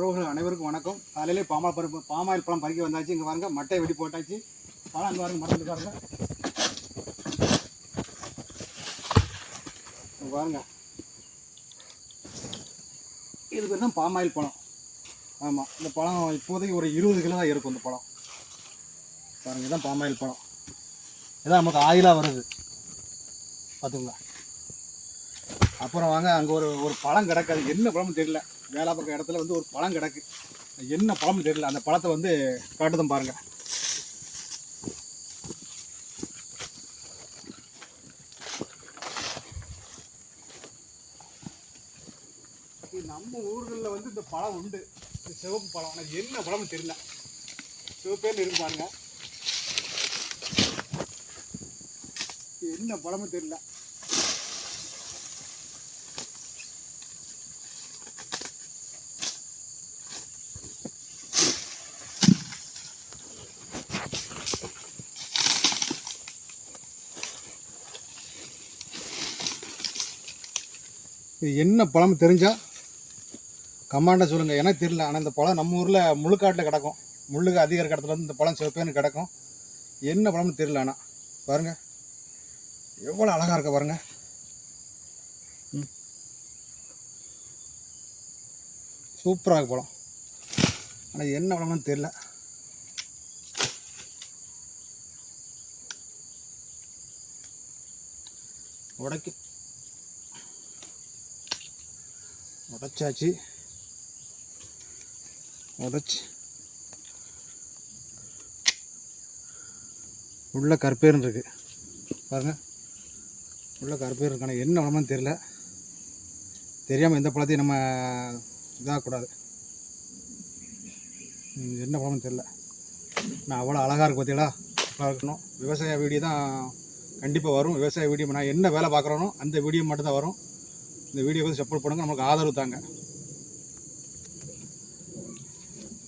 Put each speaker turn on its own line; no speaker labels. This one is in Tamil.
உறவுகள் அனைவருக்கும் வணக்கம். காலையிலே பாமாயில் பருப்பு பாமாயில் பழம் பறிக்க வந்தாச்சு. இங்கே பாருங்க மட்டை வெடி போட்டாச்சு. பழம் அங்கே பாருங்க மரத்துக்கு பாருங்க. பாருங்க. இது பேர் தான் பாமாயில் பழம். ஆமாம் இந்த பழம் இப்போதைக்கு ஒரு இருபது கிலோ தான் இருக்கும் இந்த பழம். பாருங்க இதுதான் பாமாயில் பழம். இதான் நமக்கு ஆயிலாக வருது. பார்த்துங்களா அப்புறம் வாங்க அங்கே ஒரு ஒரு பழம் கிடக்காது என்ன பழம்னு தெரியல. வேலை பார்க்குற இடத்துல வந்து ஒரு பழம் கிடக்கு. என்ன பழம்னு தெரியல. அந்த பழத்தை வந்து காட்டுதான் பாருங்க. நம்ம ஊர்களில் வந்து இந்த பழம் உண்டு. இந்த சிவப்பு பழம். ஆனால் என்ன பழம்னு தெரியல. சிவப்பேன்னு இருக்கு பாருங்க. என்ன பழமும் தெரியல. இது என்ன பழம் தெரிஞ்சா? கமாண்டை சொல்லுங்கள் எனக்கு தெரியல. ஆனால் இந்த பழம் நம்ம ஊரில் முழுக்காட்டில் கிடக்கும். முள்ளுக்கு அதிக இடத்துல வந்து இந்த பழம் சிவப்பேன்னு கிடக்கும். என்ன பழம்னு தெரியல ஆனால் பாருங்கள் எவ்வளோ அழகாக இருக்க பாருங்கள் சூப்பராக இருக்கு பழம். ஆனால் என்ன பழம்னு தெரியல. உடைக்கு. உடச்சாச்சு. உடச்சி. உள்ள கற்பேருன்னு இருக்கு. பாருங்கள் உள்ள கருப்பேர் இருக்கான என்ன வளமான்னு தெரில தெரியாமல் எந்த பழத்தையும் நம்ம இதாகக்கூடாது என்ன பழமும் தெரில நான் அவ்வளோ அழகாக இருக்கு பார்த்தீங்களா அழகா இருக்கணும். விவசாய வீடியோ தான் கண்டிப்பாக வரும். விவசாய வீடியோ நான் என்ன வேலை பார்க்குறேனோ அந்த வீடியோ மட்டும்தான் வரும். இந்த வீடியோ வந்து சப்போர்ட் பண்ணுங்கள் நமக்கு ஆதரவு தாங்க.